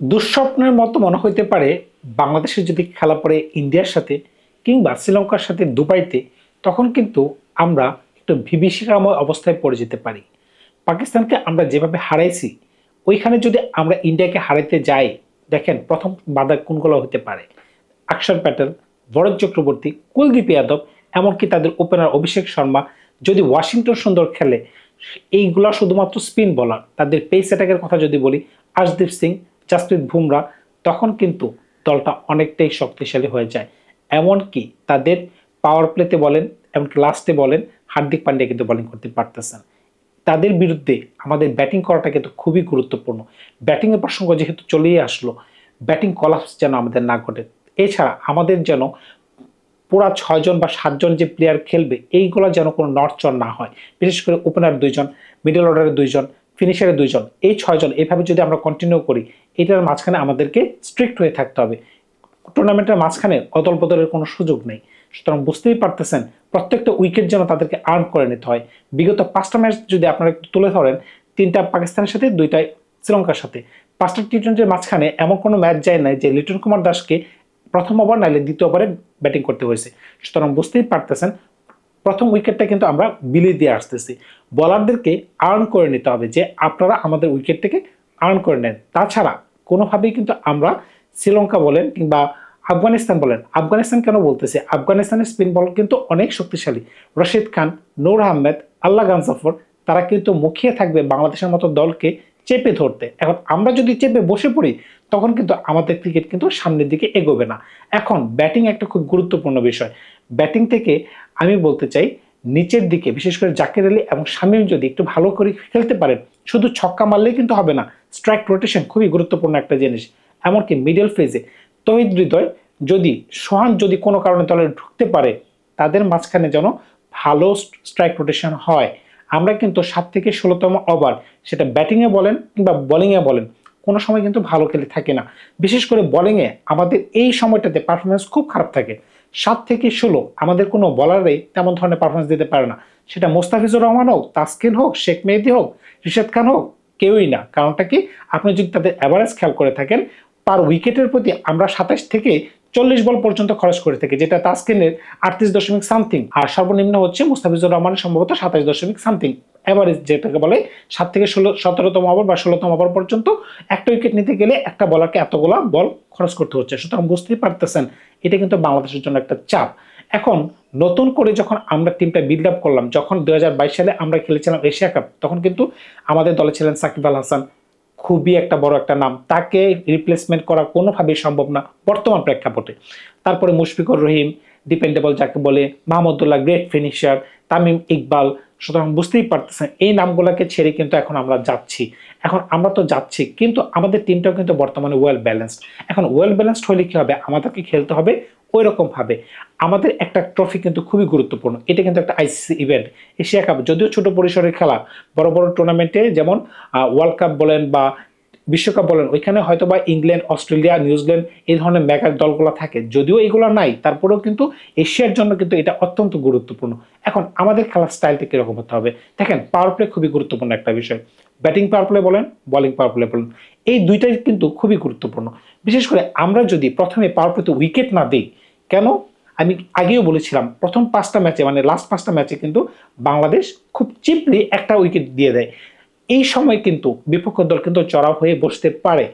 দুঃস্বপ্নের মতো মনে হইতে পারে বাংলাদেশের যদি খেলা পড়ে ইন্ডিয়ার সাথে কিংবা শ্রীলঙ্কার সাথে দুবাইতে, তখন কিন্তু আমরা একটু বিভীষিকাময় অবস্থায় পড়ে যেতে পারি। পাকিস্তানকে আমরা যেভাবে হারাইছি, ওইখানে যদি আমরা ইন্ডিয়াকে হারাইতে যাই, দেখেন প্রথম বাধা কোনগুলো হতে পারে? আকশার প্যাটেল ভরত চক্রবর্তী, কুলদীপ যাদব, এমনকি তাদের ওপেনার অভিষেক শর্মা, যদি ওয়াশিংটন সুন্দর খেলে, এইগুলা শুধুমাত্র স্পিন বলার তাদের পেস অ্যাটাকের কথা যদি বলি, আশদীপ সিং জাসপ্রীত বুমরা, তখন কিন্তু দলটা অনেকটাই শক্তিশালী হয়ে যায়। এমনকি তাদের পাওয়ার প্লেতে বলেন এমনকি লাস্টে বলেন, হার্দিক পান্ডিয়া কিন্তু বোলিং করতে পারতেছেন। তাদের বিরুদ্ধে আমাদের ব্যাটিং করাটা কিন্তু খুবই গুরুত্বপূর্ণ। ব্যাটিংয়ের প্রসঙ্গ যেহেতু চলেই আসলো ব্যাটিং কলাপস যেন আমাদের না ঘটে। এছাড়া আমাদের যেন পুরা ছয়জন বা সাতজন যে প্লেয়ার খেলবে, এইগুলো যেন কোনো নড়চড় না হয়। বিশেষ করে ওপেনার দুইজন মিডল অর্ডারের দুইজন ফিনিশারের দুইজন, এই ছয়জন এইভাবে যদি আমরা কন্টিনিউ করি, এটার মাঝখানে আমাদেরকে স্ট্রিক্ট হয়ে থাকতে হবে। টুর্নামেন্টের মাঝখানে অদল বদলের কোনো সুযোগ নেই। সুতরাং বুঝতেই পারতেছেন, প্রত্যেকটা উইকেট যেন তাদেরকে আর্ন করে নিতে হয়। বিগত পাঁচটা ম্যাচ যদি আপনারা একটু তুলে ধরেন, তিনটা পাকিস্তানের সাথে, দুইটা শ্রীলঙ্কার সাথে। পাঁচটা টি টোয়েন্টির মাঝখানে এমন কোনো ম্যাচ যায় নাই যে লিটন কুমার দাসকে প্রথম ওভার নাইলে দ্বিতীয় ওভারে ব্যাটিং করতে হয়েছে। সুতরাং বুঝতেই পারতেছেন প্রথম উইকেটটা কিন্তু আমরা বিলিয়ে দিয়ে আসতেছি। বলারদেরকে আর্ন করে নিতে হবে যে আপনারা আমাদের উইকেটটাকে আর্ন করে নেন। তাছাড়া কোনোভাবেই কিন্তু আমরা শ্রীলঙ্কা বলেন কিংবা আফগানিস্তান বলেন, আফগানিস্তান কেন বলতেছে? আফগানিস্তানের স্পিন বল কিন্তু অনেক শক্তিশালী। রশিদ খান, নূর আহমেদ, আল্লাহ গানসাফর তারা কিন্তু মুখিয়ে থাকবে বাংলাদেশের মতো দলকে চেপে ধরতে। এখন আমরা যদি চেপে বসে পড়ি, তখন কিন্তু আমাদের ক্রিকেট কিন্তু সামনের দিকে এগোবে না। এখন ব্যাটিং একটা খুব গুরুত্বপূর্ণ বিষয়। ব্যাটিং থেকে আমি বলতে চাই, নিচের দিকে, বিশেষ করে জাকির আলী এবং শামীম যদি একটু ভালো করে খেলতে পারেন, শুধু ছক্কা মারলেই কিন্তু হবে না। স্ট্রাইক রোটেশন খুবই গুরুত্বপূর্ণ একটা জিনিস। এমনকি মিডল ফেজে তহিদ হৃদয় যদি, সোহান যদি কোনো কারণে দলে ঢুকতে পারে, তাদের মাঝখানে যেন ভালো স্ট্রাইক রোটেশন হয়। আমরা কিন্তু সাত থেকে ষোলোতম ওভার সেটা ব্যাটিংয়ে বলেন কিংবা বোলিংয়ে বলেন, কোনো সময় কিন্তু ভালো খেলে থাকে না। বিশেষ করে বোলিংয়ে আমাদের এই সময়টাতে পারফরমেন্স খুব খারাপ থাকে। সাত থেকে ষোলো, আমাদের কোনো বলারে তেমন ধরনের পারফরমেন্স দিতে পারে না। সেটা মোস্তাফিজুর রহমান হোক, তাসকিন হোক, শেখ মেহেদি হোক, রিশাদ খান হোক, কেউই না। কারণটা কি? আপনি যদি তাদের অ্যাভারেজ খেয়াল করে থাকেন পার উইকেটের প্রতি আমরা সাতাশ থেকে চল্লিশ বল পর্যন্ত খরচ করে থাকে, যেটা তাসকিনের আটত্রিশ দশমিক সামথিং আর সর্বনিম্ন হচ্ছে মুস্তাফিজুর রহমানের সম্ভবত সাতাশ দশমিক সামথিং অ্যাভারেজ যেটাকে বলে সাত থেকে ষোলো, সতেরোতম ওভার বা ষোলোতম ওভার পর্যন্ত একটা উইকেট নিতে গেলে একটা বলারকে এতগুলো বল খরচ করতে হচ্ছে। সুতরাং বুঝতেই পারতেছেন, এটা কিন্তু বাংলাদেশের জন্য একটা চাপ। এখন নতুন করে যখন আমরা টিমটা বিল্ড আপ করলাম, যখন দুই হাজার বাইশ সালে আমরা খেলেছিলাম এশিয়া কাপ, তখন কিন্তু আমাদের দলে ছিলেন সাকিব আল হাসান। খুবই একটা বড় একটা নাম। তাকে রিপ্লেসমেন্ট করা কোনোভাবেই সম্ভব না, বর্তমান প্রেক্ষাপটে। তারপরে মুশফিকুর রহিম ডিপেন্ডেবল যাকে বলে মাহমুদুল্লাহ গ্রেট ফিনিশার তামিম ইকবাল, সুতরাং বুঝতেই পারতেছেন, এই নামগুলোকে ছেড়ে কিন্তু এখন আমরা যাচ্ছি। এখন আমরা তো যাচ্ছি, কিন্তু আমাদের টিমটাও কিন্তু বর্তমানে ওয়েল ব্যালেন্সড এখন ওয়েল ব্যালেন্সড হলে কী হবে? আমাদেরকে খেলতে হবে ওই রকমভাবে আমাদের একটা ট্রফি কিন্তু খুবই গুরুত্বপূর্ণ। এটা কিন্তু একটা আইসিসি ইভেন্ট এশিয়া কাপ। যদিও ছোট পরিসরের খেলা, বড় বড় টুর্নামেন্টে যেমন ওয়ার্ল্ড কাপ বলেন বা বিশ্বকাপ বলেন, ওইখানে হয়তো বা ইংল্যান্ড, অস্ট্রেলিয়া, নিউজিল্যান্ড এই ধরনের মেগা দলগুলো থাকে। যদিও এগুলো নাই, তারপরেও কিন্তু এশিয়ার জন্য কিন্তু এটা অত্যন্ত গুরুত্বপূর্ণ। এখন আমাদের খেলার স্টাইলটা কীরকম হতে হবে? দেখেন পাওয়ার প্লে খুবই গুরুত্বপূর্ণ একটা বিষয়। ব্যাটিং পাওয়ার প্লে বলেন বলিং পাওয়ার প্লে বলেন, এই দুইটাই কিন্তু খুবই গুরুত্বপূর্ণ। বিশেষ করে আমরা যদি প্রথমে পাওয়ার প্লেতে উইকেট না দিই কেন? আমি আগেও বলেছিলাম, প্রথম পাঁচটা ম্যাচে মানে লাস্ট পাঁচটা ম্যাচে কিন্তু বাংলাদেশ খুব চিপলি একটা উইকেট দিয়ে দেয়। এই সময় কিন্তু বিপক্ষ দল কিন্তু চড়াও হয়ে বসতে পারে।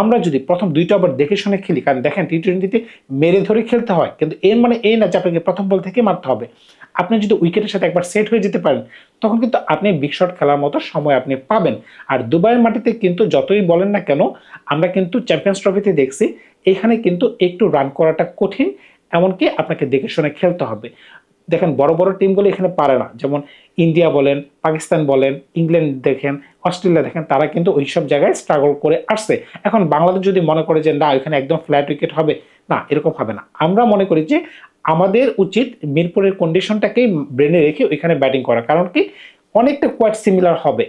আমরা যদি প্রথম দুইটা ওভার দেখে শুনে খেলি, কারণ দেখেন টি টোয়েন্টিতে মেরে ধরে খেলতে হয়, কিন্তু এর মানে এই না যে আপনাকে প্রথম বল থেকে মারতে হবে। আপনি যদি উইকেটের সাথে একবার সেট হয়ে যেতে পারেন, তখন কিন্তু আপনি বিগ শট খেলার মতো সময় আপনি পাবেন। আর দুবাইয়ের মাটিতে কিন্তু যতই বলেন না কেন, আমরা কিন্তু চ্যাম্পিয়ন্স ট্রফিতে দেখছি, এখানে কিন্তু একটু রান করাটা কঠিন। এমনকি আপনাকে দেখে শুনে খেলতে হবে। দেখেন, বড় বড় টিমগুলো এখানে পারে না। যেমন ইন্ডিয়া বলেন, পাকিস্তান বলেন, ইংল্যান্ড দেখেন, অস্ট্রেলিয়া দেখেন, তারা কিন্তু ওই সব জায়গায় স্ট্রাগল করে আসছে। এখন বাংলাদেশ যদি মনে করে যে, না, এখানে একদম ফ্ল্যাট উইকেট হবে, না, এরকম হবে না। আমরা মনে করি যে, আমাদের উচিত মিরপুরের কন্ডিশনটাকেই ব্রেনে রেখে ওইখানে ব্যাটিং করা। কারণ কি? অনেকটা কোয়াইট সিমিলার হবে।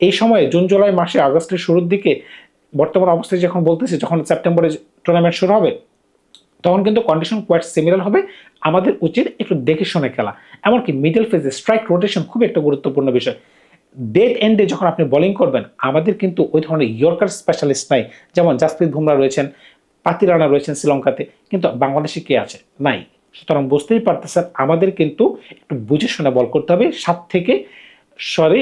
এই সময়ে জুন, জুলাই মাসে আগস্টের শুরুর দিকে বর্তমান অবস্থায় যখন বলতেছি, যখন সেপ্টেম্বরে টুর্নামেন্ট শুরু হবে তখন কিন্তু কন্ডিশন কোয়াইট সিমিলার হবে। আমাদের উচিত একটু দেখে শুনে খেলা। এমনকি মিডল ফেজে স্ট্রাইক রোটেশন খুব একটা গুরুত্বপূর্ণ বিষয়। ডেট এন্ডে যখন আপনি বোলিং করবেন, আমাদের কিন্তু ওই ধরনের ইয়র্কার স্পেশালিস্ট নাই। যেমন জাসপ্রীত বুমরা রয়েছেন পাতি রানা রয়েছেন শ্রীলঙ্কাতে। কিন্তু বাংলাদেশে কে আছে? নাই। সুতরাং বুঝতেই পারতেছেন, আমাদের কিন্তু একটু বুঝে শুনে বল করতে হবে। সাত থেকে সরি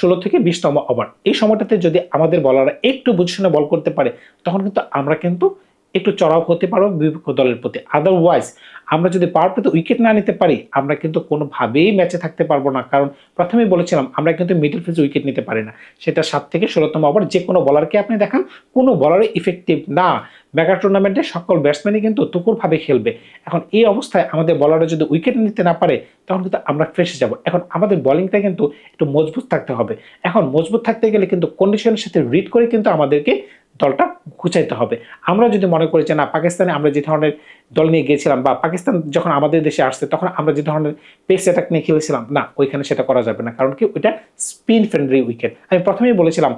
ষোলো থেকে বিশতম ওভার এই সময়টাতে যদি আমাদের বলাররা একটু বুঝে শুনে বল করতে পারে, তখন কিন্তু আমরা কিন্তু একটু চড়াও হতে পারব বিপক্ষ দলের প্রতি। আদারওয়াইজ আমরা যদি পাওয়ার প্লেতে উইকেট না নিতে পারি, আমরা কিন্তু কোনোভাবেই ম্যাচে থাকতে পারব না। কারণ প্রথমেই বলেছিলাম, আমরা কিন্তু মিডল ফিজে উইকেট নিতে পারি না। সেটা সাত থেকে ষোলোতম ওভার যে কোনো বলারকে আপনি দেখান, কোনো বলারে ইফেক্টিভ না। মেগা টুর্নামেন্টে সকল ব্যাটসম্যানই কিন্তু তুকুরভাবে খেলবে। এখন এই অবস্থায় আমাদের বলাররা যদি উইকেট নিতে না পারে, তখন কিন্তু আমরা ফ্রেশে যাব। এখন আমাদের বলিংটা কিন্তু একটু মজবুত থাকতে হবে। এখন মজবুত থাকতে গেলে কিন্তু কন্ডিশনের সাথে রিড করে কিন্তু আমাদেরকে দলটা গুছাইতে হবে। আমরা যদি মনে করি যে না, পাকিস্তানে আমরা যে ধরনের দল নিয়ে গিয়েছিলাম বা পাকিস্তান যখন আমাদের দেশে আসছে, তখন আমরা যে ধরনের পেস অ্যাটাক নিয়ে খেলেছিলাম, না, ওইখানে সেটা করা যাবে না। কারণ কি, ওইটা স্পিন ফ্রেন্ডলি উইকেট আমি প্রথমেই বলেছিলাম,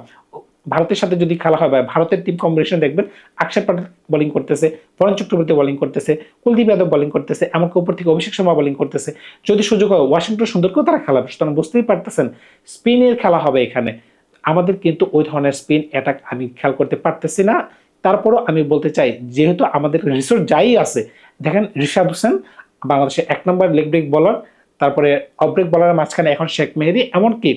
ভারতের সাথে যদি খেলা হয় বা ভারতের টিম কম্বিনেশন দেখবেন অক্ষর প্যাটেল বোলিং করতেছে পরণ চক্রবর্তী বোলিং করতেছে, কুলদীপ যাদব বোলিং করতেছে, এমনকি উপর থেকে অভিষেক শর্মা বোলিং করতেছে। যদি সুযোগ হয়, ওয়াশিংটন সুন্দরকেও তারা খেলাবে, সুতরাং বুঝতেই পারতেছেন স্পিনের খেলা হবে এখানে। আমাদের কিন্তু ওই ধরনের স্পিন অ্যাটাক আমি খেয়াল করতে পারতেছি না। তারপরও আমি বলতে চাই, যেহেতু আমাদের রিসোর্স যাই আছে, দেখেন রিশাদ হোসেন বাংলাদেশের এক নম্বর লেগ ব্রেক বলার তারপরে অব্রেক বলারের মাঝখানে এখন শেখ মেহেদি, এমনকি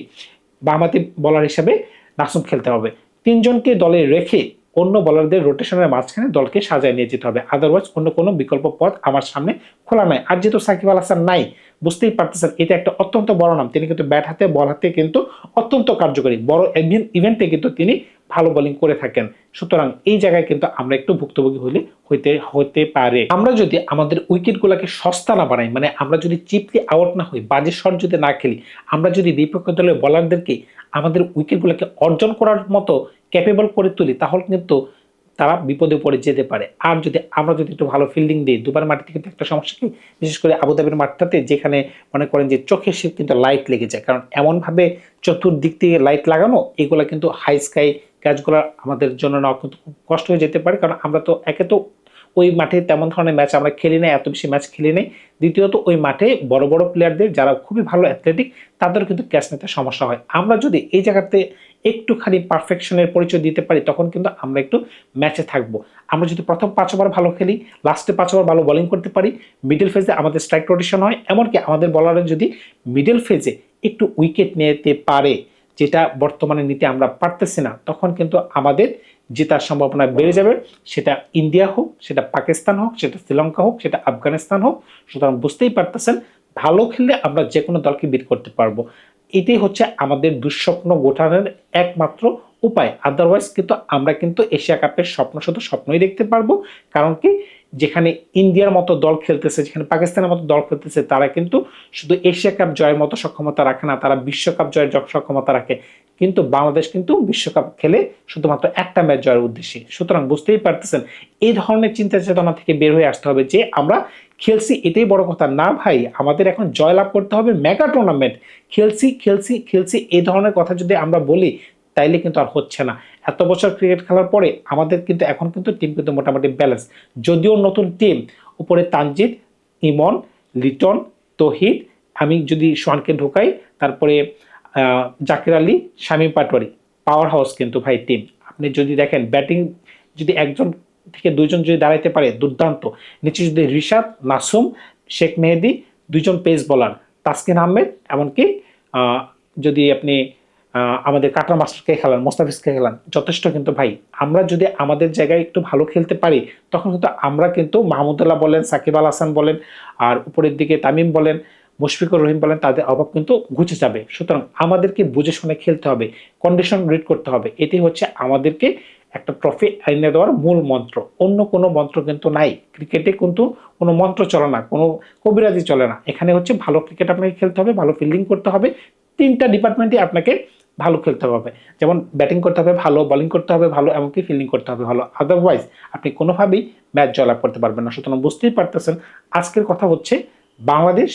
বামাতি বলার হিসেবে নাসুম খেলতে হবে। তিনজনকে দলে রেখে অন্য বলারদের রোটেশনের মাঝখানে দলকে সাজায় নিয়ে যেতে হবে। আদারওয়াইজ অন্য কোনো বিকল্প পথ আমার সামনে খোলা নাই। আর যেহেতু সাকিব আল হাসান নাই বুঝতেই পারতেছেন, এটা একটা অত্যন্ত বড় নাম। তিনি কিন্তু ব্যাট হাতে, বল হাতে কিন্তু অত্যন্ত কার্যকরী। বড় একদিন ইভেন্টে কিন্তু তিনি ভালো বোলিং করে থাকেন। সুতরাং এই জায়গায় কিন্তু আমরা একটু ভুক্তভোগী হলে হইতে হতে পারে। আমরা যদি আমাদের উইকেটগুলোকে সস্তা না বানাই মানে আমরা যদি চিপলি আউট না হই, বাজে শট যদি না খেলি, আমরা যদি বিপক্ষ দলের বলারদেরকে আমাদের উইকেটগুলোকে অর্জন করার মতো ক্যাপেবল করে তুলি, তাহলে কিন্তু তারা বিপদে পড়ে যেতে পারে। আর যদি আমরা যদি একটু ভালো ফিল্ডিং দিই, দুবার মাটিতে কিন্তু একটা সমস্যা কি? বিশেষ করে আবুধাবির মাঠটাতে যেখানে মনে করেন যে চোখের সে কিন্তু লাইট লেগে যায়। কারণ এমনভাবে চতুর্দিক থেকে লাইট লাগানো, এগুলো কিন্তু হাই স্কাই গাছগুলো আমাদের জন্য নেওয়া কিন্তু খুব কষ্ট হয়ে যেতে পারে। কারণ আমরা তো একে তো ওই মাঠে তেমন ধরনের ম্যাচ আমরা খেলি না এত বেশি ম্যাচ খেলি নাই। দ্বিতীয়ত ওই মাঠে বড় বড় প্লেয়ারদের যারা খুবই ভালো অ্যাথলেটিক তাদের কিন্তু ক্যাচ নিতে সমস্যা হয়। আমরা যদি এই জায়গাতে একটুখানি পারফেকশনের পরিচয় দিতে পারি, তখন কিন্তু আমরা একটু ম্যাচে থাকব। আমরা যদি প্রথম পাঁচ ওভার ভালো খেলি লাস্টে পাঁচ ওভার ভালো বোলিং করতে পারি মিডল ফেজে আমাদের স্ট্রাইক রোটেশন হয়, এমনকি আমাদের বলারের যদি মিডল ফেজে একটু উইকেট নিতে পারে, যেটা বর্তমানে নিতে আমরা পারতেছি না, তখন কিন্তু আমাদের জেতার সম্ভাবনা বেড়ে যাবে। সেটা ইন্ডিয়া হোক, সেটা পাকিস্তান হোক, সেটা শ্রীলঙ্কা হোক, সেটা আফগানিস্তান হোক, সুতরাং বুঝতেই পারতেছেন, ভালো খেললে আমরা যে কোনো দলকে বিট করতে পারব। এটাই হচ্ছে আমাদের দুঃস্বপ্ন গোটানোর একমাত্র উপায়। আদারওয়াইজ কিন্তু আমরা কিন্তু এশিয়া কাপের স্বপ্ন শুধু স্বপ্নই দেখতে পারব। কারণ কি? যেখানে ইন্ডিয়ার মতো দল খেলতেছে, যেখানে পাকিস্তানের মতো দল খেলতেছে, তারা কিন্তু শুধু এশিয়া কাপ জয়ের মতো সক্ষমতা রাখে না, তারা বিশ্বকাপ জয়ের সক্ষমতা রাখে। কিন্তু বাংলাদেশ কিন্তু বিশ্বকাপ খেলে শুধুমাত্র একটা ম্যাচ জয়ের উদ্দেশ্যে। সুতরাং বুঝতেই পারতেছেন, এই ধরনের চিন্তা চেতনা থেকে বের হয়ে আসতে হবে যে আমরা খেলছি এটাই বড় কথা। না ভাই, আমাদের এখন জয়লাভ করতে হবে মেগা টুর্নামেন্ট খেলছি খেলছি খেলছি এই ধরনের কথা যদি আমরা বলি, তাইলে কিন্তু আর হচ্ছে না। এত বছর ক্রিকেট খেলার পরে আমাদের কিন্তু এখন কিন্তু টিম কিন্তু মোটামুটি ব্যালেন্স যদিও নতুন টিম উপরে তানজিদ, ইমন, লিটন, তহিদ, আমি যদি সোহানকে ঢোকাই, তারপরে জাকির আলী, শামীম পাটোয়ারি পাওয়ার হাউস কিন্তু ভাই টিম আপনি যদি দেখেন ব্যাটিং যদি একজন থেকে দুইজন যদি দাঁড়াইতে পারে, দুর্দান্ত। নিচে যদি রিশাদ নাসুম শেখ মেহেদি, দুইজন পেস বলার, তাসকিন আহমেদ, এমনকি যদি আপনি আমাদের কাটার মাস্টারকে খেলান মোস্তাফিজকে খেলান, যথেষ্ট কিন্তু ভাই। আমরা যদি আমাদের জায়গায় একটু ভালো খেলতে পারি, তখন কিন্তু আমরা কিন্তু মাহমুদুল্লাহ বলেন, সাকিব আল হাসান বলেন, আর উপরের দিকে তামিম বলেন, মুশফিকুর রহিম বলেন, তাদের অভাব কিন্তু ঘুচে যাবে। সুতরাং আমাদেরকে বুঝে শুনে খেলতে হবে কন্ডিশন রিড করতে হবে। এটি হচ্ছে আমাদেরকে একটা ট্রফি এনে দেওয়ার মূল মন্ত্র। অন্য কোনো মন্ত্র কিন্তু নাই। ক্রিকেটে কিন্তু কোনো মন্ত্র চলে না, কোনো কবিরাজি চলে না। এখানে হচ্ছে ভালো ক্রিকেট আপনাকে খেলতে হবে, ভালো ফিল্ডিং করতে হবে। তিনটা ডিপার্টমেন্টে আপনাকে ভালো খেলতে হবে। যেমন ব্যাটিং করতে হবে, ভালো বলিং করতে হবে, ভালো এমনকি ফিল্ডিং করতে হবে, ভালো। আদারওয়াইজ আপনি কোনোভাবেই ম্যাচ জয়লাভ করতে পারবেন না। সুতরাং বুঝতেই পারতেছেন, আজকের কথা হচ্ছে বাংলাদেশ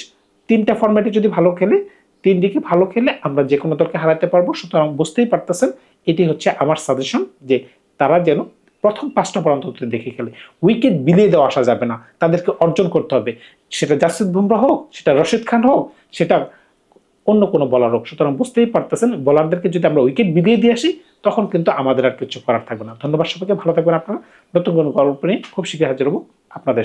তিনটা ফর্ম্যাটে যদি ভালো খেলে, তিন দিকে ভালো খেলে আমরা যে কোনো দলকে হারাতে পারব। সুতরাং বুঝতেই পারতেছেন, এটি হচ্ছে আমার সাজেশন যে তারা যেন প্রথম পাঁচটা পর্যন্ত দেখে খেলে। উইকেট বিলিয়ে দেওয়া আসা যাবে না। তাদেরকে অর্জন করতে হবে। সেটা জাসিদ বুমরা হোক, সেটা রশিদ খান হোক, সেটা অন্য কোনো বলার হোক। সুতরাং বুঝতেই পারতেছেন বলারদেরকে যদি আমরা উইকেট বিলিয়ে দিয়ে আসি, তখন কিন্তু আমাদের আর কিছু করার থাকবে না। ধন্যবাদ সবাইকে। ভালো থাকবেন আপনারা। নতুন কোনো গল্প নিয়ে খুব শীঘ্রই হাজির হব। আপনাদের